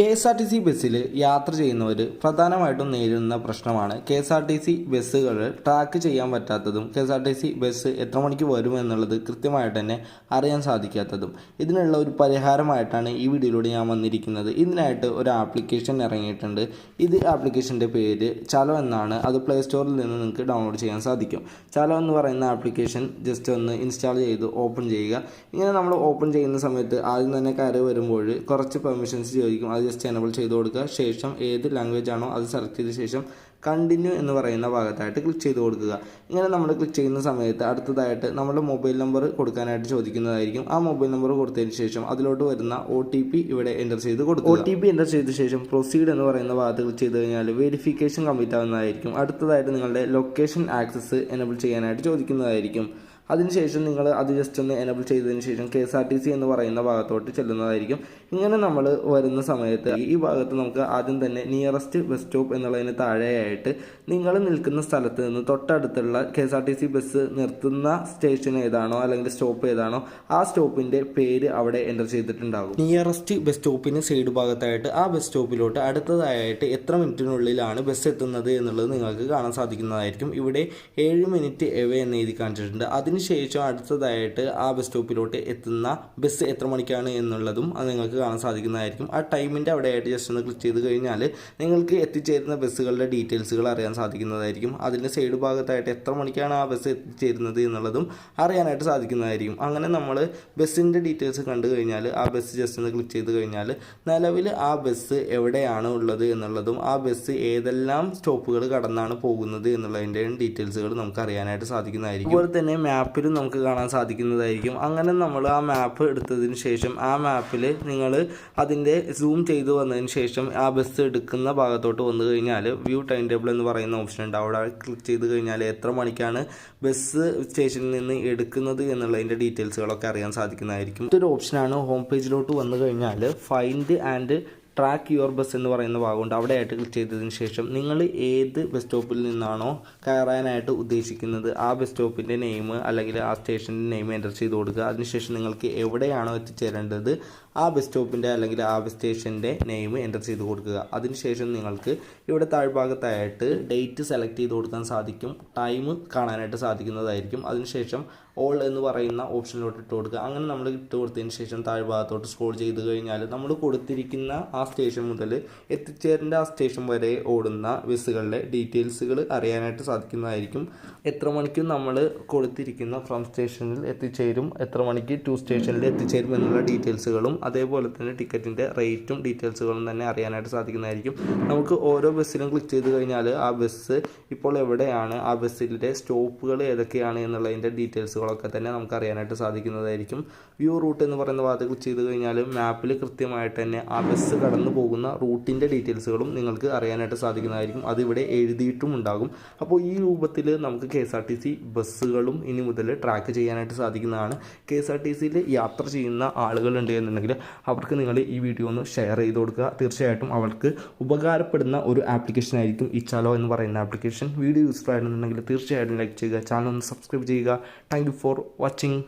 K S R T C ബസ്സിൽ യാത്ര ചെയ്യുന്നവർ പ്രധാനമായിട്ടും നേരിടുന്ന പ്രശ്നമാണ് K S R T C ബസ്സുകൾ ട്രാക്ക് ചെയ്യാൻ പറ്റാത്തതും K S R T C bus എത്ര മണിക്ക് വരും എന്നുള്ളത് കൃത്യമായിട്ട് തന്നെ അറിയാൻ സാധിക്കാത്തതും. ഇതിനുള്ള ഒരു പരിഹാരമായിട്ടാണ് ഈ വീഡിയോയിലൂടെ ഞാൻ വന്നിരിക്കുന്നത്. ഇതിനായിട്ട് ഒരു ആപ്ലിക്കേഷൻ ഇറങ്ങിയിട്ടുണ്ട്. ഇത് ആപ്ലിക്കേഷന്റെ പേര് ചലോ എന്നാണ്. അത് പ്ലേ സ്റ്റോറിൽ നിന്ന് നിങ്ങൾക്ക് ഡൗൺലോഡ് ചെയ്യാൻ സാധിക്കും. ചലോ എന്ന് പറയുന്ന ആപ്ലിക്കേഷൻ ജസ്റ്റ് ഒന്ന് ഇൻസ്റ്റാൾ ചെയ്ത് ഓപ്പൺ ചെയ്യുക. ഇങ്ങനെ നമ്മൾ ഓപ്പൺ ചെയ്യുന്ന സമയത്ത് ആദ്യം തന്നെ കയറി വരുമ്പോൾ കുറച്ച് പെർമിഷൻസ് ചോദിക്കും. അത് ജസ്റ്റ് എനബിൾ ചെയ്ത് കൊടുക്കുക. ശേഷം ഏത് ലാംഗ്വേജ് ആണോ അത് സെലക്ട് ചെയ്ത ശേഷം കണ്ടിന്യൂ എന്ന് പറയുന്ന ഭാഗത്തായിട്ട് ക്ലിക്ക് ചെയ്ത് കൊടുക്കുക. ഇങ്ങനെ നമ്മൾ ക്ലിക്ക് ചെയ്യുന്ന സമയത്ത് അടുത്തതായിട്ട് നമ്മുടെ മൊബൈൽ നമ്പർ കൊടുക്കാനായിട്ട് ചോദിക്കുന്നതായിരിക്കും. ആ മൊബൈൽ നമ്പർ കൊടുത്തതിന് ശേഷം അതിലോട്ട് വരുന്ന ഒ ടി പി ഇവിടെ എന്റർ ചെയ്ത് കൊടുക്കുക. ഒ ടി പി എന്റർ ചെയ്ത ശേഷം പ്രൊസീഡ് എന്ന് പറയുന്ന ഭാഗത്ത് ക്ലിക്ക് ചെയ്ത് കഴിഞ്ഞാൽ വെരിഫിക്കേഷൻ കംപ്ലീറ്റ് ആവുന്നതായിരിക്കും. അടുത്തതായിട്ട് നിങ്ങളുടെ ലൊക്കേഷൻ ആക്സസ് എനബിൾ ചെയ്യാനായിട്ട് ചോദിക്കുന്നതായിരിക്കും. അതിനുശേഷം നിങ്ങൾ അത് ജസ്റ്റ് ഒന്ന് എനബിൾ ചെയ്തതിന് ശേഷം K S R T C എന്ന് പറയുന്ന ഭാഗത്തോട്ട് ചെല്ലുന്നതായിരിക്കും. ഇങ്ങനെ നമ്മൾ വരുന്ന സമയത്ത് ഈ ഭാഗത്ത് നമുക്ക് ആദ്യം തന്നെ നിയറസ്റ്റ് ബസ് സ്റ്റോപ്പ് എന്നുള്ളതിന് താഴെയായിട്ട് നിങ്ങൾ നിൽക്കുന്ന സ്ഥലത്ത് നിന്ന് തൊട്ടടുത്തുള്ള K S R T C bus നിർത്തുന്ന സ്റ്റേഷൻ ഏതാണോ അല്ലെങ്കിൽ സ്റ്റോപ്പ് ഏതാണോ ആ സ്റ്റോപ്പിന്റെ പേര് അവിടെ എന്റർ ചെയ്തിട്ടുണ്ടാകും. നിയറസ്റ്റ് ബസ് സ്റ്റോപ്പിന് സൈഡ് ഭാഗത്തായിട്ട് ആ ബസ് സ്റ്റോപ്പിലോട്ട് അടുത്തതായിട്ട് എത്ര മിനിറ്റിനുള്ളിലാണ് ബസ് എത്തുന്നത് എന്നുള്ളത് നിങ്ങൾക്ക് കാണാൻ സാധിക്കുന്നതായിരിക്കും. ഇവിടെ ഏഴ് മിനിറ്റ് എവേ എന്ന് എഴുതി കാണിച്ചിട്ടുണ്ട്. അതിനുശേഷം അടുത്തതായിട്ട് ആ ബസ് സ്റ്റോപ്പിലോട്ട് എത്തുന്ന ബസ് എത്ര മണിക്കാണ് എന്നുള്ളതും അത് നിങ്ങൾക്ക് കാണാൻ സാധിക്കുന്നതായിരിക്കും. ആ ടൈമിന്റെ അവിടെയായിട്ട് ജസ്റ്റ് ഒന്ന് ക്ലിക്ക് ചെയ്ത് കഴിഞ്ഞാൽ നിങ്ങൾക്ക് എത്തിച്ചേരുന്ന ബസ്സുകളുടെ ഡീറ്റെയിൽസുകൾ അറിയാൻ സാധിക്കുന്നതായിരിക്കും. അതിന്റെ സൈഡ് ഭാഗത്തായിട്ട് എത്ര മണിക്കാണ് ആ ബസ് എത്തിച്ചേരുന്നത് എന്നുള്ളതും അറിയാനായിട്ട് സാധിക്കുന്നതായിരിക്കും. അങ്ങനെ നമ്മൾ ബസ്സിന്റെ ഡീറ്റെയിൽസ് കണ്ടു കഴിഞ്ഞാൽ ആ ബസ് ജസ്റ്റ് ഒന്ന് ക്ലിക്ക് ചെയ്ത് കഴിഞ്ഞാൽ നിലവിൽ ആ ബസ് എവിടെയാണ് ഉള്ളത് എന്നുള്ളതും ആ ബസ് ഏതെല്ലാം സ്റ്റോപ്പുകൾ കടന്നാണ് പോകുന്നത് എന്നുള്ളതിന്റെ ഡീറ്റെയിൽസുകൾ നമുക്ക് അറിയാനായിട്ട് സാധിക്കുന്നതായിരിക്കും. അതുപോലെ തന്നെ മാപ്പിലും നമുക്ക് കാണാൻ സാധിക്കുന്നതായിരിക്കും. അങ്ങനെ നമ്മൾ ആ മാപ്പ് എടുത്തതിന് ശേഷം ആ മാപ്പിൽ നിങ്ങൾ അതിന്റെ സൂം ചെയ്ത് വന്നതിന് ശേഷം ആ ബസ് എടുക്കുന്ന ഭാഗത്തോട്ട് വന്നു കഴിഞ്ഞാൽ വ്യൂ ടൈം ടേബിൾ എന്ന് പറയുന്ന ഓപ്ഷൻ ഉണ്ട്. അവിടെ ക്ലിക്ക് ചെയ്ത് കഴിഞ്ഞാൽ എത്ര മണിക്കാണ് ബസ് സ്റ്റേഷനിൽ നിന്ന് എടുക്കുന്നത് എന്നുള്ളതിന്റെ ഡീറ്റെയിൽസുകളൊക്കെ അറിയാൻ സാധിക്കുന്നതായിരിക്കും. ഇതൊരു ഓപ്ഷനാണ് ഹോം പേജിലോട്ട് വന്നു കഴിഞ്ഞാൽ find and track your bus എന്ന് പറയുന്ന ഭാഗമുണ്ട്. അവിടെയായിട്ട് ക്ലിക്ക് ചെയ്തതിന് ശേഷം നിങ്ങൾ ഏത് ബസ് സ്റ്റോപ്പിൽ നിന്നാണോ കയറാനായിട്ട് ഉദ്ദേശിക്കുന്നത് ആ ബസ് സ്റ്റോപ്പിന്റെ നെയിം അല്ലെങ്കിൽ ആ സ്റ്റേഷന്റെ നെയിം എന്റർ ചെയ്ത് കൊടുക്കുക. അതിനുശേഷം നിങ്ങൾക്ക് എവിടെയാണോ എത്തിച്ചേരേണ്ടത് ആ ബസ് സ്റ്റോപ്പിന്റെ അല്ലെങ്കിൽ ആ ബസ് സ്റ്റേഷന്റെ നെയിം എന്റർ ചെയ്ത് കൊടുക്കുക. അതിനുശേഷം നിങ്ങൾക്ക് ഇവിടെ താഴ്ഭാഗത്തായിട്ട് ഡേറ്റ് സെലക്ട് ചെയ്ത് കൊടുക്കാൻ സാധിക്കും ടൈം കാണാനായിട്ട് സാധിക്കുന്നതായിരിക്കും. അതിനുശേഷം ഓൾ എന്ന് പറയുന്ന ഓപ്ഷനിലോട്ട് ഇട്ട് കൊടുക്കുക. അങ്ങനെ നമ്മൾ ഇട്ട് കൊടുത്തതിന് ശേഷം താഴ്ഭാഗത്തോട്ട് സ്ക്രോൾ ചെയ്ത് കഴിഞ്ഞാൽ നമ്മൾ കൊടുത്തിരിക്കുന്ന ആ സ്റ്റേഷൻ മുതൽ എത്തിച്ചേരേണ്ട ആ സ്റ്റേഷൻ വരെ ഓടുന്ന ബസ്സുകളുടെ ഡീറ്റെയിൽസുകൾ അറിയാനായിട്ട് സാധിക്കുന്നതായിരിക്കും. എത്ര മണിക്ക് നമ്മൾ കൊടുത്തിരിക്കുന്ന ഫ്രം സ്റ്റേഷനിൽ എത്തിച്ചേരും എത്ര മണിക്ക് ടു സ്റ്റേഷനിൽ എത്തിച്ചേരും എന്നുള്ള ഡീറ്റെയിൽസുകളും അതേപോലെ തന്നെ ടിക്കറ്റിന്റെ റേറ്റും ഡീറ്റെയിൽസുകളും തന്നെ അറിയാനായിട്ട് സാധിക്കുന്നതായിരിക്കും. നമുക്ക് ഓരോ ബസ്സിലും ക്ലിക്ക് ചെയ്ത് കഴിഞ്ഞാൽ ആ ബസ് ഇപ്പോൾ എവിടെയാണ് ആ ബസ്സിന്റെ സ്റ്റോപ്പുകൾ ഏതൊക്കെയാണ് എന്നുള്ളതിന്റെ ഡീറ്റെയിൽസുകളൊക്കെ തന്നെ നമുക്ക് അറിയാനായിട്ട് സാധിക്കുന്നതായിരിക്കും. വ്യൂ റൂട്ട് എന്ന് പറയുന്ന ഭാഗത്ത് ക്ലിക്ക് ചെയ്ത് കഴിഞ്ഞാൽ മാപ്പിൽ കൃത്യമായിട്ട് തന്നെ ആ ബസ് കടന്നു പോകുന്ന റൂട്ടിന്റെ ഡീറ്റെയിൽസുകളും നിങ്ങൾക്ക് അറിയാനായിട്ട് സാധിക്കുന്നതായിരിക്കും. അതിവിടെ എഴുതിയിട്ടും ഉണ്ടാകും അപ്പോൾ ഈ രൂപത്തിൽ നമുക്ക് K S R T C ബസ്സുകളും ഇനി മുതൽ ട്രാക്ക് ചെയ്യാനായിട്ട് സാധിക്കുന്നതാണ്. കെ എസ് ആർ ടി സിയിൽ യാത്ര ചെയ്യുന്ന ആളുകളുണ്ട് എന്നുണ്ടെങ്കിൽ അവർക്ക് നിങ്ങൾ ഈ വീഡിയോ ഒന്ന് ഷെയർ ചെയ്ത് കൊടുക്കുക. തീർച്ചയായിട്ടും അവർക്ക് ഉപകാരപ്പെടുന്ന ഒരു ആപ്ലിക്കേഷൻ ആയിരിക്കും ഈ ചാലോ എന്ന് പറയുന്ന ആപ്ലിക്കേഷൻ വീഡിയോ യൂസ്ഫുൾ ആയിരുന്നുണ്ടെങ്കിൽ തീർച്ചയായിട്ടും ലൈക്ക് ചെയ്യുക. ചാനൽ ഒന്ന് സബ്സ്ക്രൈബ് ചെയ്യുക. Thank for watching